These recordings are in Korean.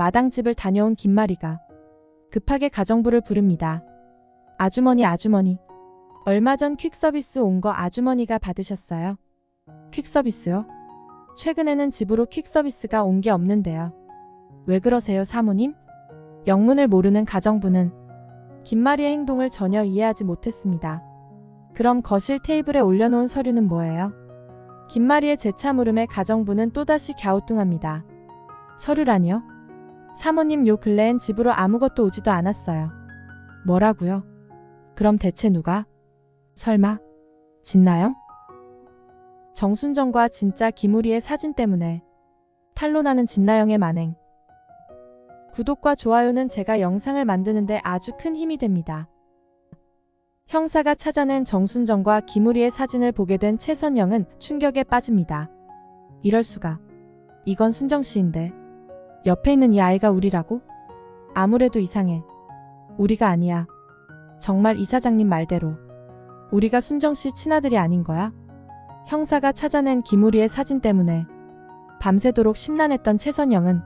마당집을 다녀온 김마리가 급하게 가정부를 부릅니다. 아주머니 아주머니 얼마 전 퀵서비스 온 거 아주머니가 받으셨어요? 퀵서비스요? 최근에는 집으로 퀵서비스가 온 게 없는데요. 왜 그러세요 사모님? 영문을 모르는 가정부는 김마리의 행동을 전혀 이해하지 못했습니다. 그럼 거실 테이블에 올려놓은 서류는 뭐예요? 김마리의 재차 물음에 가정부는 또다시 갸우뚱합니다. 서류라니요? 사모님 요 근래엔 집으로 아무것도 오지도 않았어요. 뭐라고요? 그럼 대체 누가? 설마? 진나영? 정순정과 진짜 김우리의 사진 때문에 탄로나는 진나영의 만행. 구독과 좋아요는 제가 영상을 만드는데 아주 큰 힘이 됩니다. 형사가 찾아낸 정순정과 김우리의 사진을 보게 된 최선영은 충격에 빠집니다. 이럴 수가. 이건 순정 씨인데. 옆에 있는 이 아이가 우리라고? 아무래도 이상해. 우리가 아니야. 정말 이사장님 말대로. 우리가 순정 씨 친아들이 아닌 거야? 형사가 찾아낸 김우리의 사진 때문에 밤새도록 심란했던 최선영은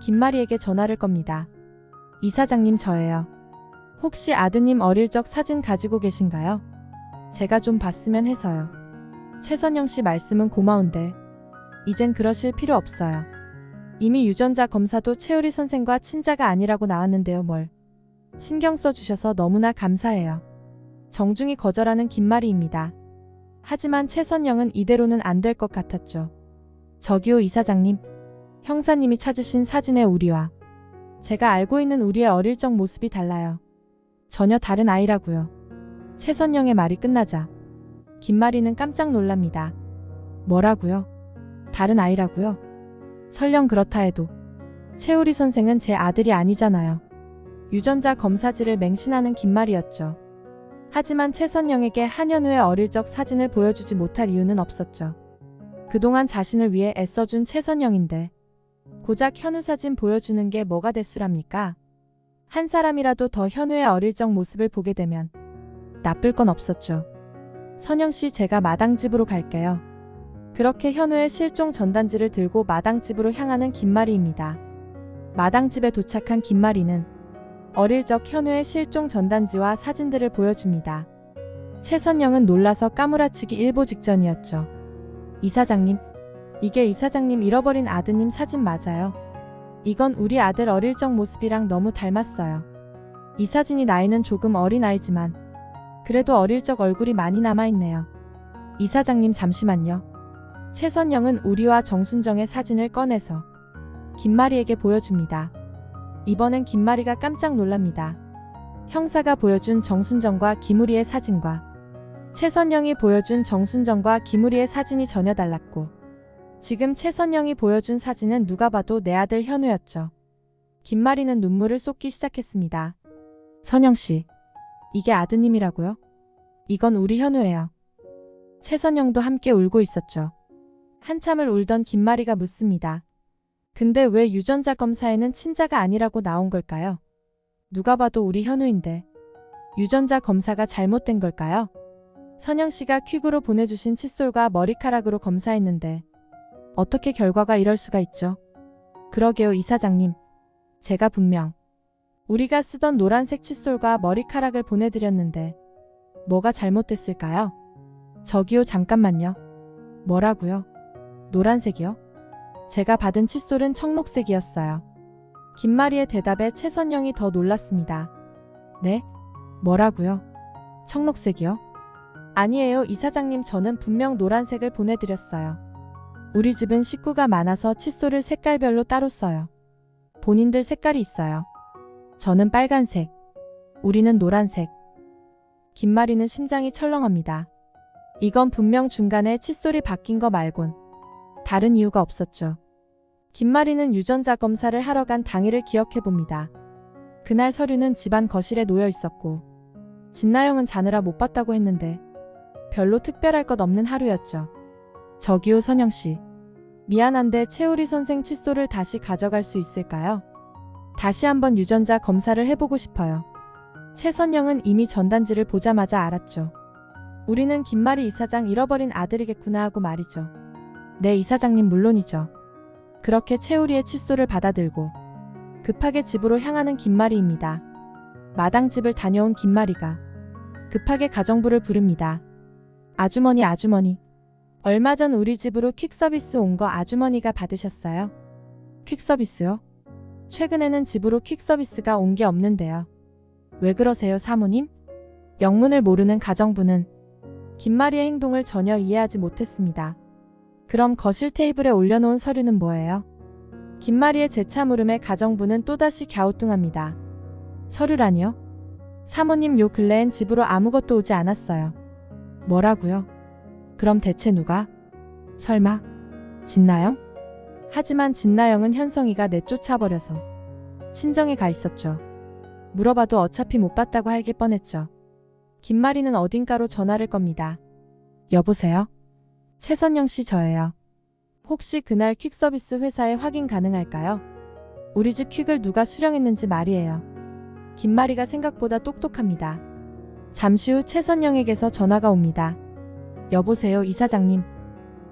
김마리에게 전화를 겁니다. 이사장님 저예요. 혹시 아드님 어릴 적 사진 가지고 계신가요? 제가 좀 봤으면 해서요. 최선영 씨 말씀은 고마운데 이젠 그러실 필요 없어요. 이미 유전자 검사도 최우리 선생과 친자가 아니라고 나왔는데요 뭘. 신경 써주셔서 너무나 감사해요. 정중히 거절하는 김마리입니다. 하지만 최선영은 이대로는 안 될 것 같았죠. 저기요 이사장님. 형사님이 찾으신 사진의 우리와 제가 알고 있는 우리의 어릴 적 모습이 달라요. 전혀 다른 아이라고요. 최선영의 말이 끝나자 김마리는 깜짝 놀랍니다. 뭐라고요? 다른 아이라고요? 설령 그렇다 해도 최우리 선생은 제 아들이 아니잖아요. 유전자 검사지를 맹신하는 김말이었죠. 하지만 최선영에게 한현우의 어릴 적 사진을 보여주지 못할 이유는 없었죠. 그동안 자신을 위해 애써준 최선영인데 고작 현우 사진 보여주는 게 뭐가 대수랍니까? 한 사람이라도 더 현우의 어릴 적 모습을 보게 되면 나쁠 건 없었죠. 선영 씨 제가 마당집으로 갈게요. 그렇게 현우의 실종 전단지를 들고 마당집으로 향하는 김마리입니다. 마당집에 도착한 김마리는 어릴 적 현우의 실종 전단지와 사진들을 보여줍니다. 최선영은 놀라서 까무라치기 일보 직전이었죠. 이사장님, 이게 이사장님 잃어버린 아드님 사진 맞아요. 이건 우리 아들 어릴 적 모습이랑 너무 닮았어요. 이 사진이 나이는 조금 어린 아이지만 그래도 어릴 적 얼굴이 많이 남아있네요. 이사장님 잠시만요. 최선영은 우리와 정순정의 사진을 꺼내서 김마리에게 보여줍니다. 이번엔 김마리가 깜짝 놀랍니다. 형사가 보여준 정순정과 김우리의 사진과 최선영이 보여준 정순정과 김우리의 사진이 전혀 달랐고 지금 최선영이 보여준 사진은 누가 봐도 내 아들 현우였죠. 김마리는 눈물을 쏟기 시작했습니다. 선영씨, 이게 아드님이라고요? 이건 우리 현우예요. 최선영도 함께 울고 있었죠. 한참을 울던 김마리가 묻습니다. 근데 왜 유전자 검사에는 친자가 아니라고 나온 걸까요? 누가 봐도 우리 현우인데. 유전자 검사가 잘못된 걸까요? 선영 씨가 퀵으로 보내주신 칫솔과 머리카락으로 검사했는데 어떻게 결과가 이럴 수가 있죠? 그러게요 이사장님. 제가 분명 우리가 쓰던 노란색 칫솔과 머리카락을 보내드렸는데 뭐가 잘못됐을까요? 저기요 잠깐만요. 뭐라고요? 노란색이요? 제가 받은 칫솔은 청록색이었어요. 김마리의 대답에 최선영이 더 놀랐습니다. 네? 뭐라고요? 청록색이요? 아니에요 이사장님 저는 분명 노란색을 보내드렸어요. 우리 집은 식구가 많아서 칫솔을 색깔별로 따로 써요. 본인들 색깔이 있어요. 저는 빨간색. 우리는 노란색. 김마리는 심장이 철렁합니다. 이건 분명 중간에 칫솔이 바뀐 거 말곤 다른 이유가 없었죠. 김마리는 유전자 검사를 하러 간 당일을 기억해 봅니다. 그날 서류는 집안 거실에 놓여 있었고 진나영은 자느라 못 봤다고 했는데 별로 특별할 것 없는 하루였죠. 저기요 선영 씨. 미안한데 최우리 선생 칫솔을 다시 가져갈 수 있을까요? 다시 한번 유전자 검사를 해보고 싶어요. 최선영은 이미 전단지를 보자마자 알았죠. 우리는 김마리 이사장 잃어버린 아들이겠구나 하고 말이죠. 네 이사장님 물론이죠. 그렇게 최우리의 칫솔을 받아들고 급하게 집으로 향하는 김마리입니다. 마당 집을 다녀온 김마리가 급하게 가정부를 부릅니다. 아주머니 아주머니 얼마 전 우리 집으로 퀵서비스 온 거 아주머니가 받으셨어요? 퀵서비스요? 최근에는 집으로 퀵서비스가 온 게 없는데요. 왜 그러세요 사모님? 영문을 모르는 가정부는 김마리의 행동을 전혀 이해하지 못했습니다. 그럼 거실 테이블에 올려놓은 서류는 뭐예요? 김마리의 재차 물음에 가정부는 또다시 갸우뚱합니다. 서류라니요? 사모님 요 근래엔 집으로 아무것도 오지 않았어요. 뭐라고요? 그럼 대체 누가? 설마 진나영? 하지만 진나영은 현성이가 내쫓아버려서 친정에 가 있었죠. 물어봐도 어차피 못 봤다고 할게 뻔했죠. 김마리는 어딘가로 전화를 겁니다. 여보세요? 최선영 씨 저예요. 혹시 그날 퀵서비스 회사에 확인 가능할까요? 우리 집 퀵을 누가 수령했는지 말이에요. 김마리가 생각보다 똑똑합니다. 잠시 후 최선영에게서 전화가 옵니다. 여보세요, 이사장님.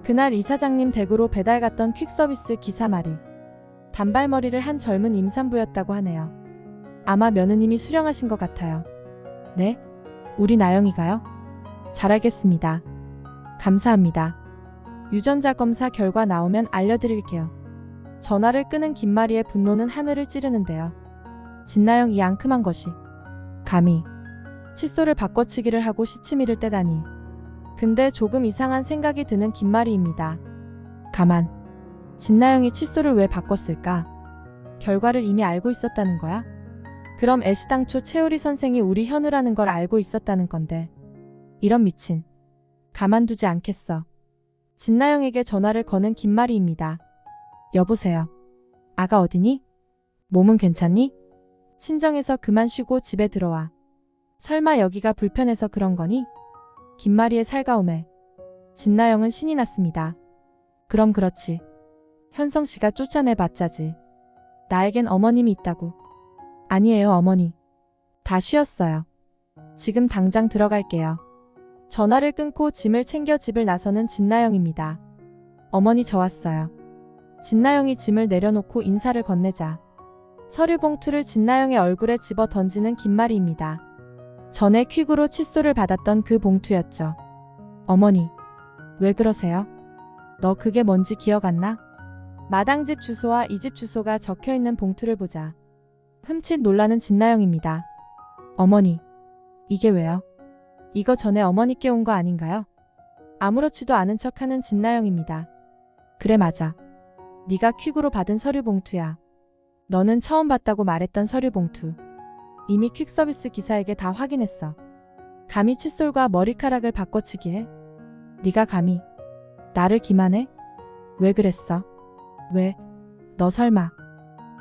그날 이사장님 댁으로 배달 갔던 퀵서비스 기사 말이 단발머리를 한 젊은 임산부였다고 하네요. 아마 며느님이 수령하신 것 같아요. 네? 우리 나영이가요? 잘 알겠습니다. 감사합니다. 유전자 검사 결과 나오면 알려드릴게요. 전화를 끄는 김마리의 분노는 하늘을 찌르는데요. 진나영 이 앙큼한 것이 감히 칫솔을 바꿔치기를 하고 시치미를 떼다니. 근데 조금 이상한 생각이 드는 김마리입니다. 가만. 진나영이 칫솔을 왜 바꿨을까? 결과를 이미 알고 있었다는 거야? 그럼 애시당초 최우리 선생이 우리 현우라는 걸 알고 있었다는 건데. 이런 미친. 가만두지 않겠어. 진나영에게 전화를 거는 김마리입니다. 여보세요. 아가 어디니? 몸은 괜찮니? 친정에서 그만 쉬고 집에 들어와. 설마 여기가 불편해서 그런 거니? 김마리의 살가움에 진나영은 신이 났습니다. 그럼 그렇지. 현성 씨가 쫓아내 봤자지. 나에겐 어머님이 있다고. 아니에요, 어머니. 다 쉬었어요. 지금 당장 들어갈게요. 전화를 끊고 짐을 챙겨 집을 나서는 진나영입니다. 어머니 저 왔어요. 진나영이 짐을 내려놓고 인사를 건네자 서류 봉투를 진나영의 얼굴에 집어 던지는 김마리입니다. 전에 퀵으로 칫솔을 받았던 그 봉투였죠. 어머니, 왜 그러세요? 너 그게 뭔지 기억 안 나? 마당집 주소와 이 집 주소가 적혀 있는 봉투를 보자. 흠칫 놀라는 진나영입니다. 어머니, 이게 왜요? 이거 전에 어머니께 온 거 아닌가요? 아무렇지도 않은 척하는 진나영입니다. 그래 맞아. 네가 퀵으로 받은 서류 봉투야. 너는 처음 봤다고 말했던 서류 봉투. 이미 퀵 서비스 기사에게 다 확인했어. 감히 칫솔과 머리카락을 바꿔치기 해? 네가 감히 나를 기만해? 왜 그랬어? 왜? 너 설마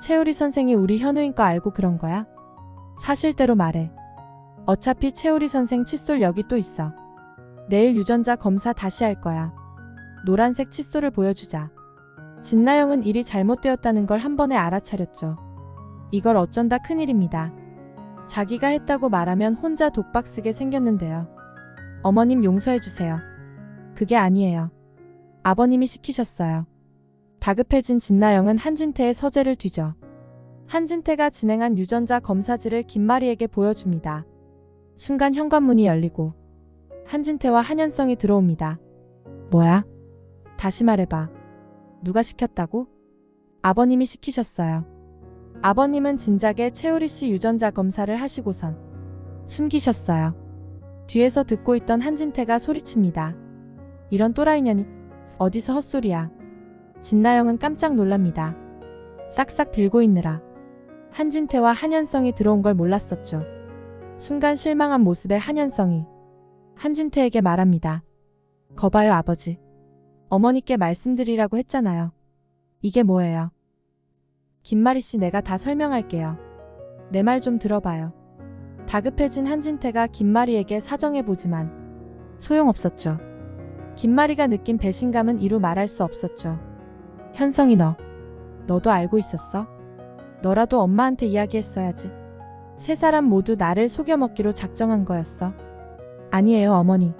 채우리 선생이 우리 현우인 거 알고 그런 거야? 사실대로 말해. 어차피 채우리 선생 칫솔 여기 또 있어. 내일 유전자 검사 다시 할 거야. 노란색 칫솔을 보여주자. 진나영은 일이 잘못되었다는 걸 한 번에 알아차렸죠. 이걸 어쩐다 큰일입니다. 자기가 했다고 말하면 혼자 독박 쓰게 생겼는데요. 어머님 용서해주세요. 그게 아니에요. 아버님이 시키셨어요. 다급해진 진나영은 한진태의 서재를 뒤져 한진태가 진행한 유전자 검사지를 김마리에게 보여줍니다. 순간 현관문이 열리고 한진태와 한현성이 들어옵니다. 뭐야? 다시 말해봐. 누가 시켰다고? 아버님이 시키셨어요. 아버님은 진작에 채우리 씨 유전자 검사를 하시고선 숨기셨어요. 뒤에서 듣고 있던 한진태가 소리칩니다. 이런 또라이년이 어디서 헛소리야. 진나영은 깜짝 놀랍니다. 싹싹 빌고 있느라 한진태와 한현성이 들어온 걸 몰랐었죠. 순간 실망한 모습의 한현성이 한진태에게 말합니다. 거봐요 아버지. 어머니께 말씀드리라고 했잖아요. 이게 뭐예요? 김마리 씨 내가 다 설명할게요. 내 말 좀 들어봐요. 다급해진 한진태가 김마리에게 사정해보지만 소용없었죠. 김마리가 느낀 배신감은 이루 말할 수 없었죠. 현성이 너, 너도 알고 있었어? 너라도 엄마한테 이야기했어야지. 세 사람 모두 나를 속여먹기로 작정한 거였어. 아니에요, 어머니.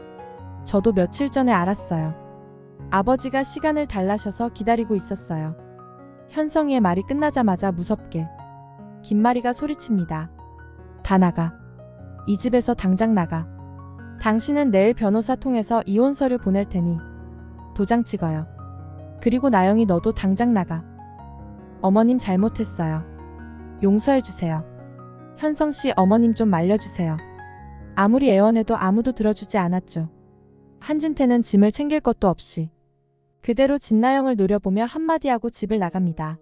저도 며칠 전에 알았어요. 아버지가 시간을 달라셔서 기다리고 있었어요. 현성이의 말이 끝나자마자 무섭게 김마리가 소리칩니다. 다 나가. 이 집에서 당장 나가. 당신은 내일 변호사 통해서 이혼 서류 보낼 테니 도장 찍어요. 그리고 나영이 너도 당장 나가. 어머님 잘못했어요. 용서해 주세요. 현성 씨 어머님 좀 말려주세요. 아무리 애원해도 아무도 들어주지 않았죠. 한진태는 짐을 챙길 것도 없이 그대로 진나영을 노려보며 한마디 하고 집을 나갑니다.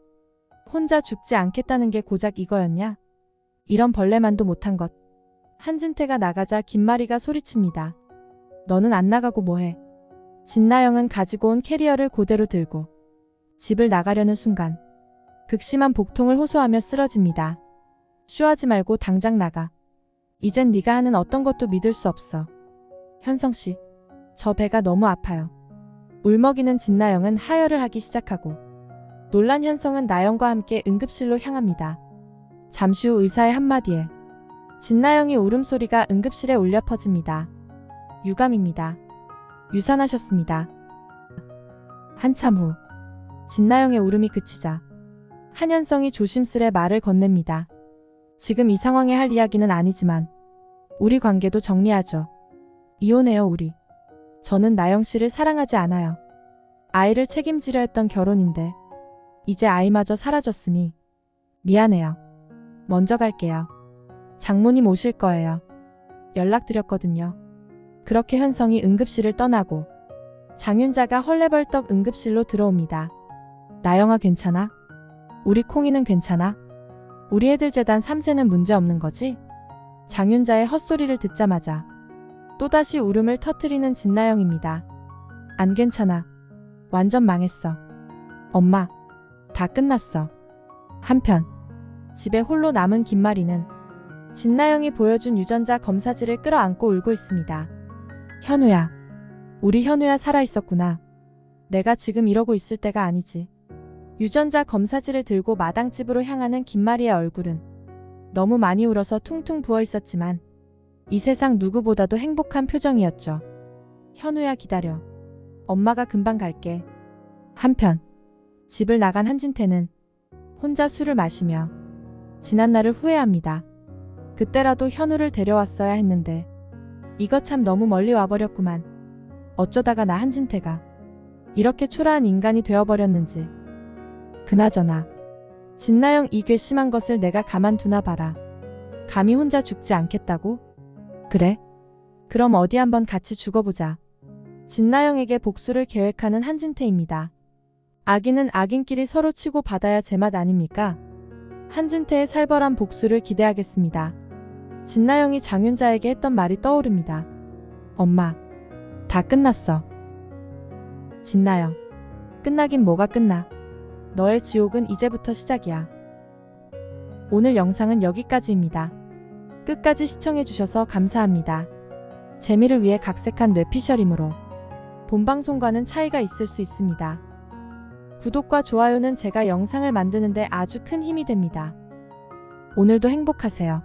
혼자 죽지 않겠다는 게 고작 이거였냐? 이런 벌레만도 못한 것. 한진태가 나가자 김마리가 소리칩니다. 너는 안 나가고 뭐해? 진나영은 가지고 온 캐리어를 고대로 들고 집을 나가려는 순간 극심한 복통을 호소하며 쓰러집니다. 쉬하지 말고 당장 나가. 이젠 네가 하는 어떤 것도 믿을 수 없어. 현성 씨, 저 배가 너무 아파요. 울먹이는 진나영은 하혈을 하기 시작하고 놀란 현성은 나영과 함께 응급실로 향합니다. 잠시 후 의사의 한마디에 진나영의 울음소리가 응급실에 울려 퍼집니다. 유감입니다. 유산하셨습니다. 한참 후 진나영의 울음이 그치자 한현성이 조심스레 말을 건넵니다. 지금 이 상황에 할 이야기는 아니지만 우리 관계도 정리하죠. 이혼해요 우리. 저는 나영 씨를 사랑하지 않아요. 아이를 책임지려 했던 결혼인데 이제 아이마저 사라졌으니 미안해요. 먼저 갈게요. 장모님 오실 거예요. 연락드렸거든요. 그렇게 현성이 응급실을 떠나고 장윤자가 헐레벌떡 응급실로 들어옵니다. 나영아 괜찮아? 우리 콩이는 괜찮아? 우리 애들 재단 3세는 문제 없는 거지? 장윤자의 헛소리를 듣자마자 또다시 울음을 터트리는 진나영입니다. 안 괜찮아. 완전 망했어. 엄마, 다 끝났어. 한편, 집에 홀로 남은 김마리는 진나영이 보여준 유전자 검사지를 끌어안고 울고 있습니다. 현우야, 우리 현우야 살아있었구나. 내가 지금 이러고 있을 때가 아니지. 유전자 검사지를 들고 마당집으로 향하는 김마리의 얼굴은 너무 많이 울어서 퉁퉁 부어 있었지만 이 세상 누구보다도 행복한 표정이었죠. 현우야 기다려. 엄마가 금방 갈게. 한편 집을 나간 한진태는 혼자 술을 마시며 지난 날을 후회합니다. 그때라도 현우를 데려왔어야 했는데 이거 참 너무 멀리 와버렸구만. 어쩌다가 나 한진태가 이렇게 초라한 인간이 되어버렸는지. 그나저나 진나영 이 괘씸한 것을 내가 가만두나 봐라. 감히 혼자 죽지 않겠다고? 그래? 그럼 어디 한번 같이 죽어보자. 진나영에게 복수를 계획하는 한진태입니다. 악인은 악인끼리 서로 치고 받아야 제맛 아닙니까? 한진태의 살벌한 복수를 기대하겠습니다. 진나영이 장윤자에게 했던 말이 떠오릅니다. 엄마, 다 끝났어. 진나영, 끝나긴 뭐가 끝나. 너의 지옥은 이제부터 시작이야. 오늘 영상은 여기까지입니다. 끝까지 시청해주셔서 감사합니다. 재미를 위해 각색한 뇌피셜이므로 본방송과는 차이가 있을 수 있습니다. 구독과 좋아요는 제가 영상을 만드는데 아주 큰 힘이 됩니다. 오늘도 행복하세요.